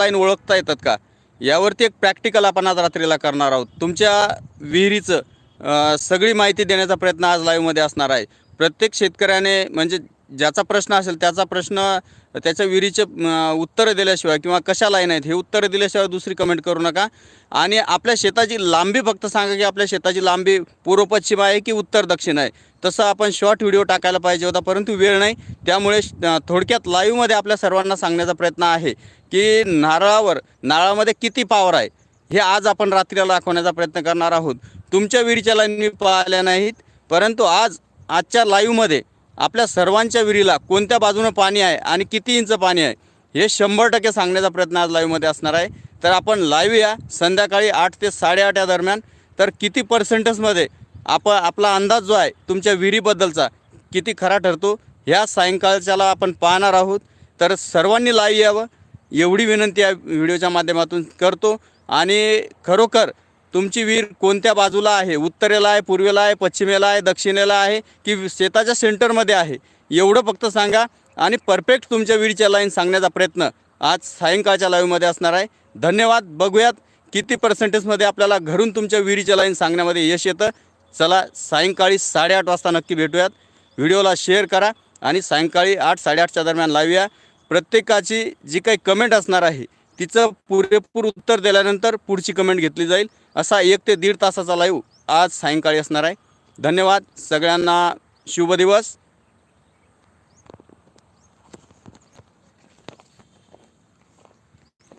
Line ओळखता येतात का? यावरती एक प्रॅक्टिकल आपण आज रात्रीला करणार आहोत. तुमच्या विहिरीचं सगळी माहिती देण्याचा प्रयत्न आज लाईव्हमध्ये असणार आहे. प्रत्येक शेतकऱ्याने म्हणजे ज्याचा प्रश्न असेल त्याचा प्रश्न त्याच्या विहिरीचे उत्तरं दिल्याशिवाय किंवा कशा लाईन आहेत हे उत्तरं दिल्याशिवाय दुसरी कमेंट करू नका. आणि आपल्या शेताची लांबी फक्त सांगा की आपल्या शेताची लांबी पूर्व पश्चिम आहे की उत्तर दक्षिण आहे? तसं आपण शॉर्ट व्हिडिओ टाकायला पाहिजे होता परंतु वेळ नाही. त्यामुळे श- थोडक्यात लाईव्हमध्ये आपल्या सर्वांना सांगण्याचा प्रयत्न आहे की नारळावर नारळामध्ये किती पावर आहे हे आज आपण रात्रीला दाखवण्याचा प्रयत्न करणार आहोत. तुमच्या विहिरीच्या लाईन मी पाहिल्या नाहीत परंतु आज आजच्या लाईव्हमध्ये आपल्या सर्वांच्या विहिरीला कोणत्या बाजूनं पाणी आहे आणि किती इंच पाणी आहे हे शंभर टक्के सांगण्याचा प्रयत्न आज लाईव्हमध्ये असणार आहे. तर आपण लाईव्ह या संध्याकाळी आठ ते साडेआठ या दरम्यान. तर किती पर्सेंटेजमध्ये आपण आपला अंदाज जो आहे तुमच्या विहिरीबद्दलचा किती खरा ठरतो ह्या सायंकाळच्याला आपण पाहणार आहोत. तर सर्वांनी लाईव्ह यावं एवढी विनंती या व्हिडिओच्या माध्यमातून करतो. आणि खरोखर तुमची विहीर कोणत्या बाजूला आहे? उत्तरेला आहे पूर्वेला आहे पश्चिमेला आहे दक्षिणेला आहे की शेताच्या सेंटरमध्ये आहे? एवढं फक्त सांगा आणि परफेक्ट तुमच्या विहिरीच्या लाईन सांगण्याचा प्रयत्न आज सायंकाळच्या लाईव्हमध्ये असणार आहे. धन्यवाद. बघूयात किती पर्सेंटेजमध्ये आपल्याला घरून तुमच्या विहिरीच्या लाईन सांगण्यामध्ये यश येतं. चला सायंकाळी साडेआठ वाजता नक्की भेटूयात. व्हिडिओला शेअर करा आणि सायंकाळी आठ साडेआठच्या दरम्यान लावूया प्रत्येकाची जी काही कमेंट असणार आहे तिचं पुरेपूर उत्तर दिल्यानंतर पुढची कमेंट घेतली जाईल. असा एक ते दीड तासाचा लाईव्ह आज सायंकाळी असणार आहे. धन्यवाद सगळ्यांना. शुभ दिवस.